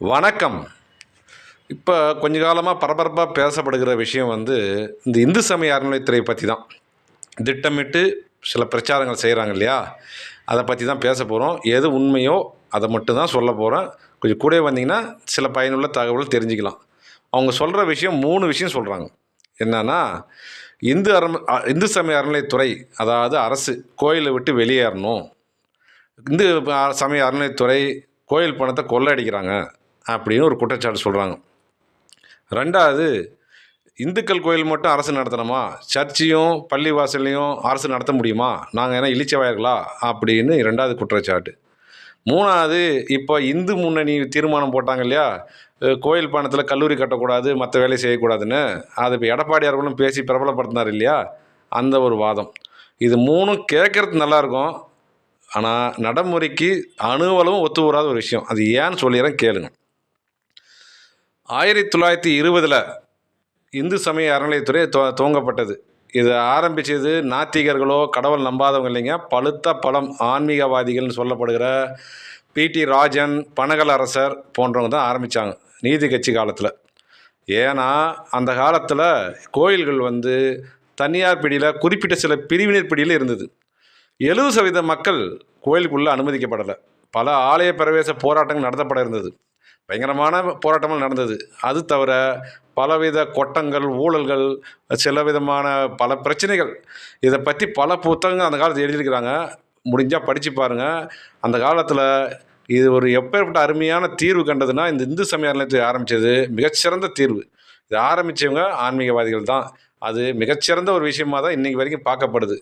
வணக்கம். இப்போ கொஞ்ச காலமாக பரபரப்பாக பேசப்படுகிற விஷயம் வந்து இந்த இந்து சமய அறநிலைத்துறை பற்றி தான் திட்டமிட்டு சில பிரச்சாரங்கள் செய்கிறாங்க இல்லையா? அதை பற்றி தான் பேச போகிறோம் எது உண்மையோ அதை மட்டும் தான் சொல்ல போகிறோம் கொஞ்சம் கூட வந்தீங்கன்னா சில பயனுள்ள தகவல் தெரிஞ்சுக்கலாம். அவங்க சொல்கிற விஷயம் மூணு விஷயம் சொல்கிறாங்க என்னென்னா இந்து அறம் இந்து சமய அறநிலைத்துறை அதாவது அரசு கோயிலை விட்டு வெளியேறணும். இந்து சமய அறநிலைத்துறை கோயில் பணத்தை கொள்ளடிக்கிறாங்க அப்படின்னு ஒரு குற்றச்சாட்டு சொல்கிறாங்க ரெண்டாவது இந்துக்கள் கோயில் மட்டும் அரசு நடத்தணுமா? சர்ச்சையும் பள்ளிவாசல்லையும் அரசு நடத்த முடியுமா? நாங்கள் என்ன இழிச்சவாயர்களா அப்படின்னு ரெண்டாவது குற்றச்சாட்டு. மூணாவது இப்போ இந்து முன்னணி தீர்மானம் போட்டாங்க இல்லையா? கோயில் பணத்தில் கல்லூரி கட்டக்கூடாது மற்ற வேலையை செய்யக்கூடாதுன்னு. அது இப்போ எடப்பாடியார்களும் பேசி பிரபலப்படுத்தினார் இல்லையா? அந்த ஒரு வாதம். இது மூணும் கேட்கறது நல்லாயிருக்கும் ஆனால் நடைமுறைக்கு அணுவளவும் ஒத்து வராத ஒரு விஷயம். அது ஏன்னு சொல்லிடுறேன் கேளுங்க. ஆயிரத்தி தொள்ளாயிரத்தி இருபதில் இந்து சமய அறநிலையத்துறை துவ துவங்கப்பட்டது. இது ஆரம்பித்தது நாத்திகர்களோ கடவுள் நம்பாதவங்க இல்லைங்க. பழுத்த பழம் ஆன்மீகவாதிகள்னு சொல்லப்படுகிற பிடி ராஜன் பனகல் அரசர் போன்றவங்க தான் ஆரம்பித்தாங்க நீதி கட்சி காலத்தில். ஏன்னா அந்த காலத்தில் கோயில்கள் வந்து தனியார் பிடியில் குறிப்பிட்ட சில பிரிவினர் பிடியில் இருந்தது. எழுபது சதவீத மக்கள் கோயிலுக்குள்ளே அனுமதிக்கப்படலை. பல ஆலய பிரவேச போராட்டங்கள் நடத்தப்பட இருந்தது. பயங்கரமான போராட்டங்கள் நடந்தது. அது தவிர பலவித கொட்டங்கள் ஊழல்கள் சில விதமான பல பிரச்சனைகள். இதை பற்றி பல புத்தகங்கள் அந்த காலத்தில் எழுதியிருக்கிறாங்க. முடிஞ்சால் படித்து பாருங்கள் அந்த காலத்தில் இது ஒரு எப்பேற்பட்ட அருமையான தீர்வு கண்டதுன்னா இந்த இந்து சமய அறநிலையத்தை ஆரம்பித்தது மிகச்சிறந்த தீர்வு. இதை ஆரம்பித்தவங்க ஆன்மீகவாதிகள் தான். அது மிகச்சிறந்த ஒரு விஷயமாக தான் இன்றைக்கி வரைக்கும் பார்க்கப்படுது.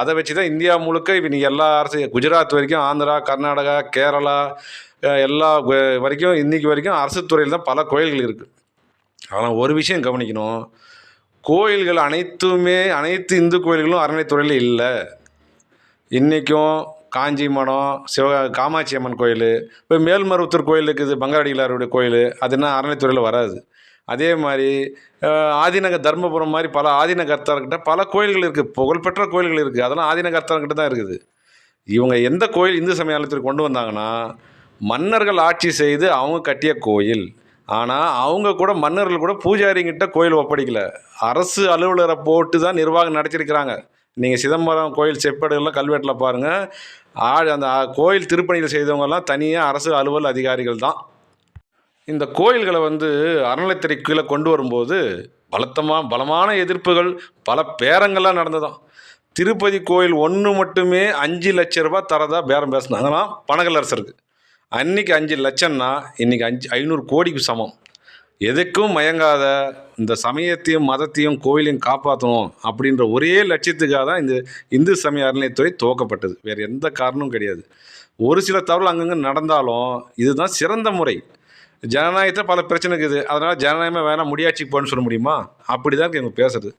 அதை வச்சு தான் இந்தியா முழுக்க இப்போ நீங்கள் எல்லா அரசு குஜராத் வரைக்கும் ஆந்திரா கர்நாடகா கேரளா எல்லா வரைக்கும் இன்றைக்கி வரைக்கும் அரசு துறையில் தான் பல கோயில்கள் இருக்குது ஆனால் ஒரு விஷயம் கவனிக்கணும். கோயில்கள் அனைத்துமே அனைத்து இந்து கோயில்களும் அறநிலைத்துறையில் இல்லை. இன்றைக்கும் காஞ்சி மடம் சிவ காமாட்சி அம்மன் கோயில் இப்போ மேல்மருவத்தூர் கோயில் இருக்குது பங்காடிகளாருடைய கோயில் அது என்ன அறநிலைத்துறையில் வராது. அதே மாதிரி ஆதிநகர் தர்மபுரம் மாதிரி பல ஆதினகர்த்தார்கிட்ட பல கோயில்கள் இருக்குது புகழ்பெற்ற கோயில்கள் இருக்குது அதெல்லாம் ஆதினகர்த்தார்கிட்ட தான் இருக்குது. இவங்க எந்த கோயில் இந்து சமய கொண்டு வந்தாங்கன்னா மன்னர்கள் ஆட்சி செய்து அவங்க கட்டிய கோயில். ஆனால் அவங்க கூட மன்னர்கள் கூட பூஜாரிங்கிட்ட கோயில் ஒப்படைக்கல. அரசு அலுவலரை போட்டு தான் நிர்வாகம் நடத்திருக்கிறாங்க. நீங்கள் சிதம்பரம் கோயில் செப்பேடுகள்லாம் கல்வெட்டில் பாருங்கள் ஆ அந்த கோயில் திருப்பணிகள் செய்தவங்கெல்லாம் தனியாக அரசு அலுவல் அதிகாரிகள் தான். இந்த கோயில்களை வந்து அறநிலைத்துறை கீழே கொண்டு வரும்போது பலத்தமாக பலமான எதிர்ப்புகள் பல பேரங்கள்லாம் நடந்ததாம். திருப்பதி கோயில் ஒன்று மட்டுமே அஞ்சு லட்ச ரூபாய் தரதா பேரம் பேசினாங்களாம் பனகல் பனகலரசருக்கு அன்னைக்கு அஞ்சு லட்சம்னா இன்னைக்கு அஞ்சு ஐநூறு கோடிக்கு சமம். எதுக்கும் மயங்காத இந்த சமயத்தையும் மதத்தையும் கோயிலையும் காப்பாற்றணும் அப்படின்ற ஒரே லட்சியத்துக்காக தான் இந்த இந்து சமய அறநிலையத்துறை துவக்கப்பட்டது. வேறு எந்த காரணமும் கிடையாது. ஒரு சில தவறு அங்கங்கே நடந்தாலும் இதுதான் சிறந்த முறை. ஜனநாயகத்தில் பல பிரச்சனை இருக்குது. அதனால் ஜனநாயகமே வேணாம் முடியாட்சிக்கு போகணும்னு சொல்ல முடியுமா? அப்படி தான் இவங்க பேசுறது.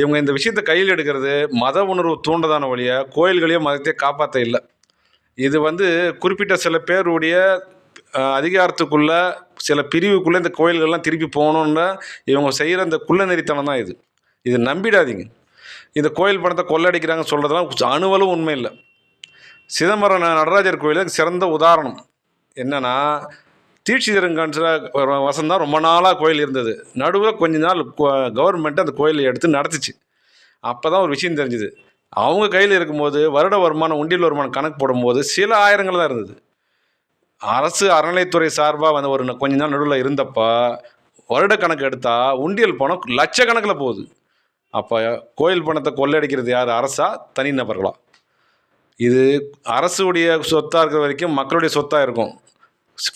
இவங்க இந்த விஷயத்தை கையில் எடுக்கிறது மத உணர்வு தூண்டதான வழியாக கோயில்களையும் மதத்தையே காப்பாற்ற இல்லை. இது வந்து குறிப்பிட்ட சில பேருடைய அதிகாரத்துக்குள்ள சில பிரிவுக்குள்ளே இந்த கோயில்கள்லாம் திருப்பி போகணுன்ற இவங்க செய்கிற இந்த குள்ளநெறித்தனம் தான் இது. இது நம்பிடாதீங்க. இந்த கோயில் பணத்தை கொள்ளடிக்கிறாங்க சொல்கிறதெல்லாம் அணுவலும் உண்மை இல்லை. சிதம்பரம் நடராஜர் கோயிலுக்கு சிறந்த உதாரணம். என்னென்னா தீட்சிதரங்கன்ற வசம் தான் ரொம்ப நாளாக கோயில் இருந்தது. நடுவில் கொஞ்ச நாள் கவர்மெண்ட் அந்த கோயிலை எடுத்து நடத்துச்சு. அப்போ தான் ஒரு விஷயம் தெரிஞ்சுது. அவங்க கையில் இருக்கும்போது வருட வருமானம் உண்டியல் வருமானம் கணக்கு போடும்போது சில ஆயிரங்கள் தான் இருந்தது. அரசு அறநிலைத்துறை சார்பாக வந்து ஒரு கொஞ்ச நாள் நடுவில் இருந்தப்போ வருட கணக்கு எடுத்தால் உண்டியல் பணம் லட்சக்கணக்கில் போகுது. அப்போ கோயில் பணத்தை கொள்ளையடிக்கிறது யார்? அரசா? தனிநபர்களா? இது அரசுடைய சொத்தாக இருக்கிற வரைக்கும் மக்களுடைய சொத்தாக இருக்கும்.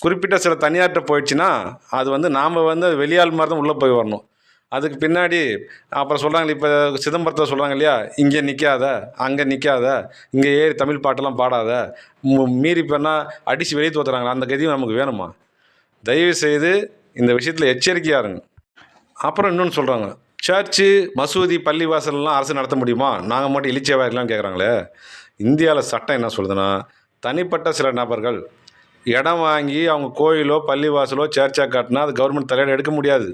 குறிப்பிட்ட சில தனியார்கிட்ட போயிடுச்சுன்னா அது வந்து நாம் வந்து வெளியால் மாதிரி தான் உள்ளே போய் வரணும். அதுக்கு பின்னாடி அப்புறம் சொல்கிறாங்க இப்போ சிதம்பரத்தில் சொல்கிறாங்க இல்லையா இங்கே நிற்காத அங்கே நிற்காத இங்கே ஏறி தமிழ் பாட்டெல்லாம் பாடாத மீறி பண்ணால் அடித்து வெளியே தோத்துறாங்களா அந்த கதியும் நமக்கு வேணுமா? தயவு செய்து இந்த விஷயத்தில் எச்சரிக்கையாக இருங்க. அப்புறம் இன்னொன்று சொல்கிறாங்க சர்ச்சு மசூதி பள்ளிவாசல்லாம் அரசு நடத்த முடியுமா? நாங்கள் மட்டும் இழிச்சவாக இருக்கலாம்னு கேட்குறாங்களே இந்தியாவில் சட்டம் என்ன சொல்லுதுன்னா தனிப்பட்ட சில நபர்கள் இடம் வாங்கி அவங்க கோயிலோ பள்ளிவாசலோ சேர்ச்சா காட்டினா அது கவர்மெண்ட் தலையிட எடுக்க முடியாது.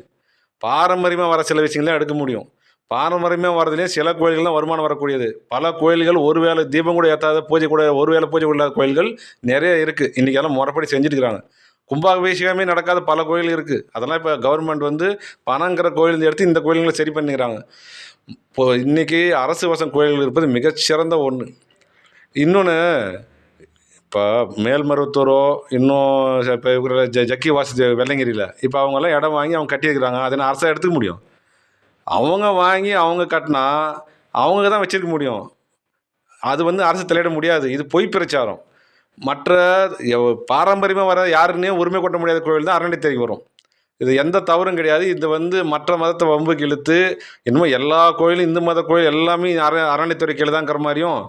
பாரம்பரியமாக வர சில விஷயங்கள்லாம் எடுக்க முடியும். பாரம்பரியமாக வரதுலேயே சில கோயில்கள்லாம் வருமானம் வரக்கூடியது. பல கோயில்கள் ஒருவேளை தீபம் கூட ஏற்றாத பூஜை கூட ஒருவேளை பூஜை கூட இல்லாத கோயில்கள் நிறைய இருக்குது இன்றைக்கெல்லாம் முறைப்படி செஞ்சுட்டு கும்பாபிஷேகமே நடக்காத பல கோயில் இருக்குது அதெல்லாம் இப்போ கவர்மெண்ட் வந்து பணங்கிற கோயில் எடுத்து இந்த கோயில்களை சரி பண்ணிக்கிறாங்க. இப்போ இன்றைக்கி அரசு வசம் கோயில்கள் இருப்பது மிகச்சிறந்த ஒன்று இன்னொன்று இப்போ மேல்மருவத்தூரோ இன்னும் இப்போ இருக்கிற ஜ ஜக்கி வாசி வெள்ளங்கிரியில் இப்போ அவங்கெல்லாம் இடம் வாங்கி அவங்க கட்டியிருக்கிறாங்க. அதை நான் அரசாக எடுத்துக்க முடியும்? அவங்க வாங்கி அவங்க கட்டினா அவங்க தான் வச்சிருக்க முடியும். அது வந்து அரசு தலையிட முடியாது. இது பொய் பிரச்சாரம். மற்ற பாரம்பரியமாக வர யாருன்னே உரிமை கொட்ட முடியாத கோவில் தான் அறநிலையத்துறைக்கு வரும். இது எந்த தவறும் கிடையாது. இது வந்து மற்ற மதத்தை வம்புக்கு இழுத்து இன்னமும் எல்லா கோயிலும் இந்து மத கோயில் எல்லாமே அர அறநிலையத்துறை கீழே தான்ங்கிற மாதிரியும்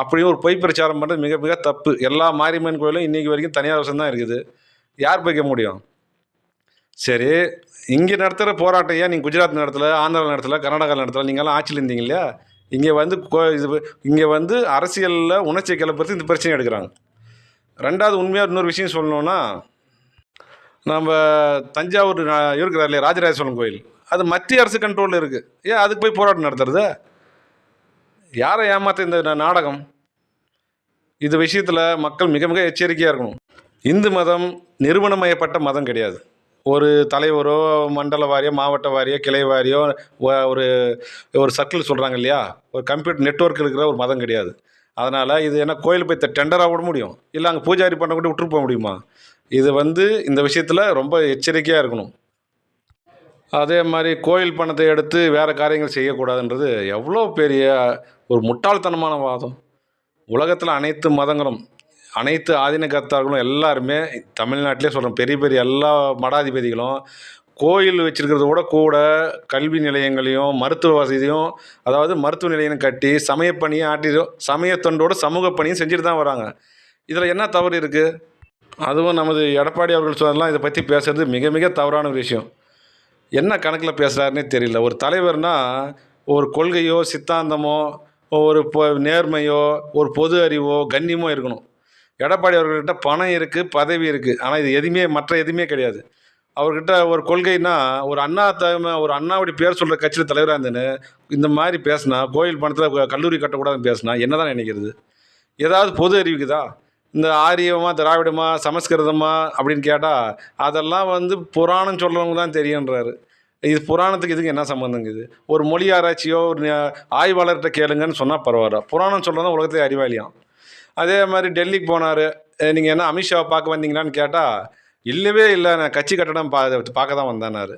அப்படியும் ஒரு பொய் பிரச்சாரம் பண்ணுறது மிக மிக தப்பு. எல்லா மாரியம்மன் கோயிலும் இன்றைக்கி வரைக்கும் தனியார் வசம் தான் இருக்குது. யார் போய்க்க முடியும்? சரி இங்கே நடத்துகிற போராட்டம் ஏன் நீங்கள் குஜராத் நடத்தல ஆந்திரா நடத்தல கர்நாடகா நடத்தல? நீங்கள்லாம் ஆட்சியில் இருந்தீங்க இல்லையா? இங்கே வந்து கோ இது இங்கே வந்து அரசியலில் உணர்ச்சியை கிளப்புறது இந்த பிரச்சனை எடுக்கிறாங்க. ரெண்டாவது உண்மையாக இன்னொரு விஷயம் சொல்லணுன்னா நம்ம தஞ்சாவூர் இருக்கிறார் இல்லையா ராஜராஜ கோயில். அது மத்திய அரசு கண்ட்ரோலில் இருக்குது ஏன் அதுக்கு போய் போராட்டம் நடத்துறது? யாரை ஏமாத்த இந்த நாடகம்? இது விஷயத்தில் மக்கள் மிக மிக எச்சரிக்கையாக இருக்கணும். இந்து மதம் நிறுவனமயப்பட்ட மதம் கிடையாது. ஒரு தலைவரோ மண்டல வாரியோ மாவட்ட வாரியோ கிளை வாரியோ ஒரு ஒரு சர்க்கிள் சொல்கிறாங்க இல்லையா? ஒரு கம்ப்யூட்டர் நெட்வொர்க் இருக்கிற ஒரு மதம் கிடையாது. அதனால் இது என்ன கோயில் போய் டெண்டராக விட முடியும்? இல்லை அங்கே பூஜாரி பண்ண கூட விட்டுட்டு போக முடியுமா? இது வந்து இந்த விஷயத்தில் ரொம்ப எச்சரிக்கையாக இருக்கணும். அதே மாதிரி கோயில் பணத்தை எடுத்து வேறு காரியங்கள் செய்யக்கூடாதுன்றது எவ்வளோ பெரிய ஒரு முட்டாள்தனமான வாதம். உலகத்தில் அனைத்து மதங்களும் அனைத்து ஆதீனகத்தார்களும் எல்லாருமே தமிழ்நாட்டிலே சொல்கிறோம் பெரிய பெரிய எல்லா மடாதிபதிகளும் கோயில் வச்சிருக்கிறத விட கூட கல்வி நிலையங்களையும் மருத்துவ வசதியும் அதாவது மருத்துவ நிலையம் கட்டி சமயப்பணியும் ஆட்டி சமயத்தொண்டோட சமூக பணியும் செஞ்சுட்டு தான் வராங்க. இதில் என்ன தவறு இருக்குது அதுவும் நமது எடப்பாடி அவர்கள் சொல்லலாம் இதை பற்றி பேசுறது மிக மிக தவறான ஒரு விஷயம். என்ன கணக்கில் பேசுகிறாருன்னே தெரியல. ஒரு தலைவர்னா ஒரு கொள்கையோ சித்தாந்தமோ ஒரு பொ நேர்மையோ ஒரு பொது அறிவோ கண்ணியமோ இருக்கணும். எடப்பாடி அவர்கள்ட்ட பணம் இருக்குது பதவி இருக்குது ஆனால் இது எதுவுமே மற்ற எதுவுமே கிடையாது. அவர்கிட்ட ஒரு கொள்கைனா ஒரு அண்ணா தலைமை ஒரு அண்ணாவுடைய பேர் சொல்கிற கட்சியில் தலைவராக இருந்துன்னு இந்த மாதிரி பேசினா கோயில் பணத்தில் கல்லூரி கட்டக்கூடாதுன்னு பேசினா என்ன தான் நினைக்கிறது? ஏதாவது பொது அறிவுக்குதா? இந்த ஆரியமா திராவிடமா சமஸ்கிருதமா அப்படின்னு கேட்டால் அதெல்லாம் வந்து புராணம் சொல்கிறவங்க தான் தெரியுன்றாரு இது புராணத்துக்கு இதுக்கு என்ன சம்மந்தங்குது ஒரு மொழி ஆராய்ச்சியோ ஒரு ஆய்வாளர்கிட்ட கேளுங்கன்னு சொன்னால் பரவாயில்ல. புராணம் சொல்கிறதா உலகத்துக்கு அறிவாளியாம். அதே மாதிரி டெல்லிக்கு போனார். நீங்கள் என்ன அமித்ஷாவை பார்க்க வந்தீங்களான்னு கேட்டால் இல்லவே இல்லை நான் கட்சி கட்டடம் பா பார்க்க தான் வந்தானார்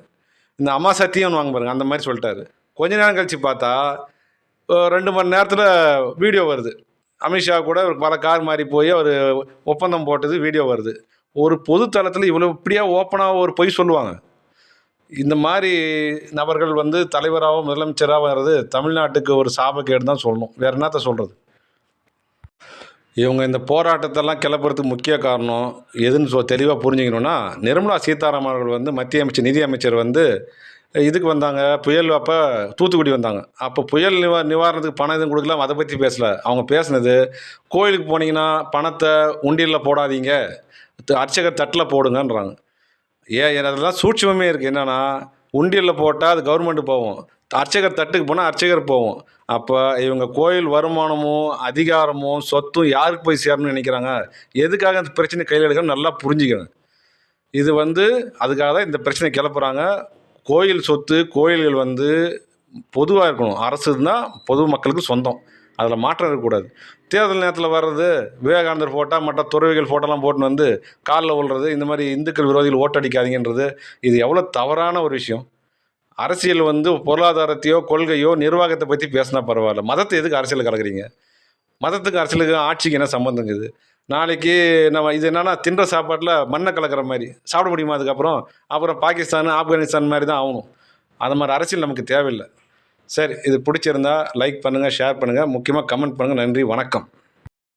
இந்த அம்மா சத்தியம்னு வாங்க பாருங்க அந்த மாதிரி சொல்லிட்டாரு. கொஞ்ச நேரம் கழித்து பார்த்தா ரெண்டு மணி நேரத்தில் வீடியோ வருது. அமித்ஷா கூட ஒரு பல கார் மாறி போய் அவர் ஒப்பந்தம் போட்டது வீடியோ வருது. ஒரு பொது தளத்தில் இவ்வளோ இப்படியா ஓப்பனாக ஒரு பொய் சொல்லுவாங்க. இந்த மாதிரி நபர்கள் வந்து தலைவராகவும் முதலமைச்சராக வர்றது தமிழ்நாட்டுக்கு ஒரு சாபக்கேடு தான் சொல்லணும். வேறு என்னத்த சொல்கிறது இவங்க இந்த போராட்டத்தெல்லாம் கிளப்புறதுக்கு முக்கிய காரணம் எதுன்னு சொ தெளிவாக புரிஞ்சுக்கணுன்னா நிர்மலா சீதாராமன் அவர்கள் வந்து மத்திய அமைச்சர் நிதி அமைச்சர் வந்து இதுக்கு வந்தாங்க புயல் அப்போ தூத்துக்குடி வந்தாங்க. அப்போ புயல் நிவா நிவாரணத்துக்கு பணம் எதுவும் கொடுக்கலாம் அதை பற்றி பேசல. அவங்க பேசினது கோயிலுக்கு போனீங்கன்னா பணத்தை உண்டியலில் போடாதீங்க அர்ச்சகர் தட்டில் போடுங்கன்றாங்க. ஏன் அதெல்லாம் சூட்சமே இருக்குது என்னென்னா உண்டியலில் போட்டால் அது கவர்மெண்ட்டு போகும். அர்ச்சகர் தட்டுக்கு போனால் அர்ச்சகர் போகும். அப்போ இவங்க கோயில் வருமானமும் அதிகாரமும் சொத்தும் யாருக்கு போய் சேரணும்னு நினைக்கிறாங்க? எதுக்காக அந்த பிரச்சனை கையில் எடுக்கணும் நல்லா புரிஞ்சுக்கணும். இது வந்து அதுக்காக தான் இந்த பிரச்சனை கிளப்புறாங்க. கோயில் சொத்து கோயில்கள் வந்து பொதுவாக இருக்கணும். அரசு தான் பொது மக்களுக்கு சொந்தம். அதில் மாற்றம் இருக்கக்கூடாது. தேர்தல் நேரத்தில் வர்றது விவேகானந்தர் ஃபோட்டோ மற்ற துறவிகள் ஃபோட்டோலாம் போட்டுன்னு வந்து காலில் விழுறது இந்த மாதிரி இந்துக்கள் விரோதிகள் ஓட்டடிக்காதீங்கன்றது இது எவ்வளோ தவறான ஒரு விஷயம். அரசியல் வந்து பொருளாதாரத்தையோ கொள்கையோ நிர்வாகத்தை பற்றி பேசினா பரவாயில்ல. மதத்தை எதுக்கு அரசியல் கலக்குறீங்க? மதத்துக்கு அரசியலுக்கு ஆட்சிக்கு என்ன சம்மந்தங்குது நாளைக்கு நம்ம இது என்னென்னா தின்ற சாப்பாட்டில் மண்ணை கலக்கிற மாதிரி சாப்பிட முடியுமா அதுக்கப்புறம்? அப்புறம் பாகிஸ்தான் ஆப்கானிஸ்தான் மாதிரி தான் ஆகணும். அது மாதிரி அரசியல் நமக்கு தேவையில்லை. சரி இது பிடிச்சிருந்தா லைக் பண்ணுங்கள் ஷேர் பண்ணுங்கள் முக்கியமாக கமெண்ட் பண்ணுங்கள் நன்றி வணக்கம்.